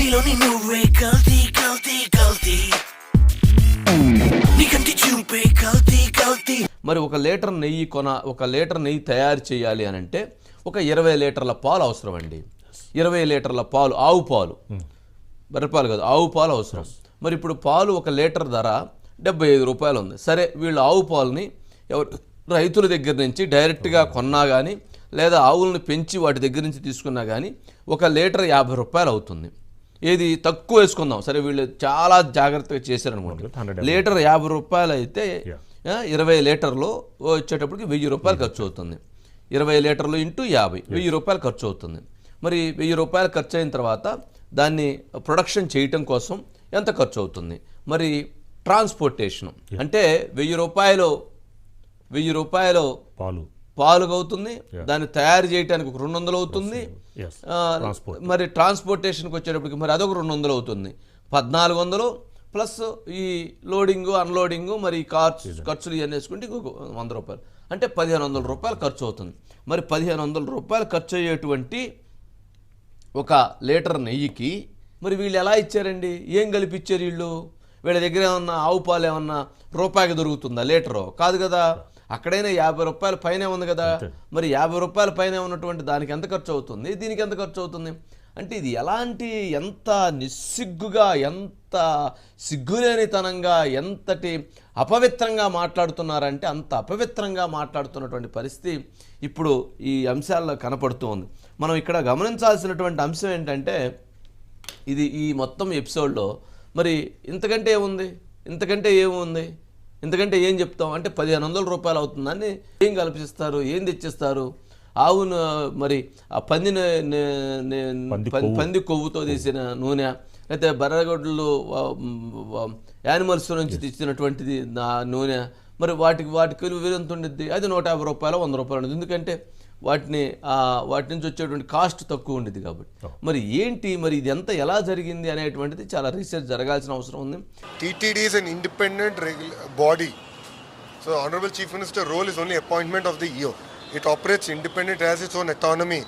నీలోని నువ్వే కల్తీ కల్తీ కల్తీ నీకంటి చూపే కల్తీ కల్తీ మరి ఒక లీటర్ నెయ్యి కొన ఒక లీటర్ నెయ్యి తయారు చేయాలి అని అంటే ఒక ఇరవై లీటర్ల పాలు అవసరం అండి. ఇరవై లీటర్ల పాలు ఆవు పాలు. బర్రెపాలు కాదు ఆవు పాలు అవసరం. మరి ఇప్పుడు పాలు ఒక లీటర్ ధర డెబ్బై ఐదు రూపాయలు ఉంది. సరే వీళ్ళు ఆవు పాలని ఎవరు రైతుల దగ్గర నుంచి డైరెక్ట్గా కొన్నా కానీ లేదా ఆవులను పెంచి వాటి దగ్గర నుంచి తీసుకున్నా కానీ ఒక లీటర్ యాభై రూపాయలు అవుతుంది. ఏది తక్కువ వేసుకుందాం. సరే వీళ్ళు చాలా జాగ్రత్తగా చేశారనుకోండి. 100 లీటర్ యాభై రూపాయలు అయితే ఇరవై లీటర్లు వచ్చేటప్పటికి వెయ్యి రూపాయలు ఖర్చు అవుతుంది. ఇరవై లీటర్లు ఇంటూ యాభై వెయ్యి రూపాయలు ఖర్చు అవుతుంది. మరి వెయ్యి రూపాయలు ఖర్చు అయిన తర్వాత దాన్ని ప్రొడక్షన్ చేయటం కోసం ఎంత ఖర్చు అవుతుంది? మరి ట్రాన్స్పోర్టేషన్ అంటే వెయ్యి రూపాయలు వెయ్యి రూపాయలు పాలు. పాలుగా అవుతుంది దాన్ని తయారు చేయడానికి ఒక రెండు వందలు అవుతుంది. మరి ట్రాన్స్పోర్టేషన్కి వచ్చేటప్పటికి మరి అదొక రెండు వందలు అవుతుంది. పద్నాలుగు వందలు ప్లస్ ఈ లోడింగ్ అన్లోడింగ్ మరి కార్స్ ఖర్చులు ఇవన్నీ వేసుకుంటే ఇంకొక వంద రూపాయలు. అంటే పదిహేను వందల రూపాయలు ఖర్చు అవుతుంది. మరి పదిహేను వందల రూపాయలు ఖర్చు అయ్యేటువంటి ఒక లీటర్ నెయ్యికి మరి వీళ్ళు ఎలా ఇచ్చారండి? ఏం కలిపి ఇచ్చారు వీళ్ళు? వీళ్ళ దగ్గర ఏమన్నా ఆవు పాలు ఏమన్నా రూపాయికి దొరుకుతుందా లీటరు? కాదు కదా. అక్కడైనా యాభై రూపాయల పైనే ఉంది కదా. మరి యాభై రూపాయల పైన ఉన్నటువంటి దానికి ఎంత ఖర్చు అవుతుంది? దీనికి ఎంత ఖర్చు అవుతుంది? అంటే ఇది ఎలాంటి ఎంత నిస్సిగ్గుగా ఎంత సిగ్గులేనితనంగా ఎంతటి అపవిత్రంగా మాట్లాడుతున్నారంటే అంత అపవిత్రంగా మాట్లాడుతున్నటువంటి పరిస్థితి ఇప్పుడు ఈ అంశాల్లో కనపడుతూ ఉంది మనం ఇక్కడ గమనించాల్సినటువంటి అంశం ఏంటంటే ఇది ఈ మొత్తం ఎపిసోడ్లో మరి ఇంతకంటే ఏముంది? ఇంతకంటే ఏముంది? ఇంతకంటే ఏం చెప్తాం? అంటే పదిహేను వందల రూపాయలు అవుతుందని ఏం కల్పిస్తారు? ఏం తెచ్చిస్తారు? ఆవును మరి ఆ పంది నే- నే- నే- పంది కొవ్వుతో తీసిన నూనె లేకపోతే బర్రెగొడ్లు యానిమల్స్ నుంచి తెచ్చినటువంటిది నా నూనె మరి వాటికి వాటికి విలువ ఎంత ఉండిద్ది? అది నూట యాభై రూపాయలు వంద రూపాయలు ఉంటుంది ఎందుకంటే వాటిని వాటి నుంచి వచ్చేటువంటి కాస్ట్ తక్కువ ఉండేది కాబట్టి. మరి ఏంటి మరి ఇది ఎంత ఎలా జరిగింది అనేటువంటిది చాలా రీసెర్చ్ జరగాల్సిన అవసరం ఉంది. TTD is an independent body so honourable chief minister role is only appointment of the year it operates independent as its own economy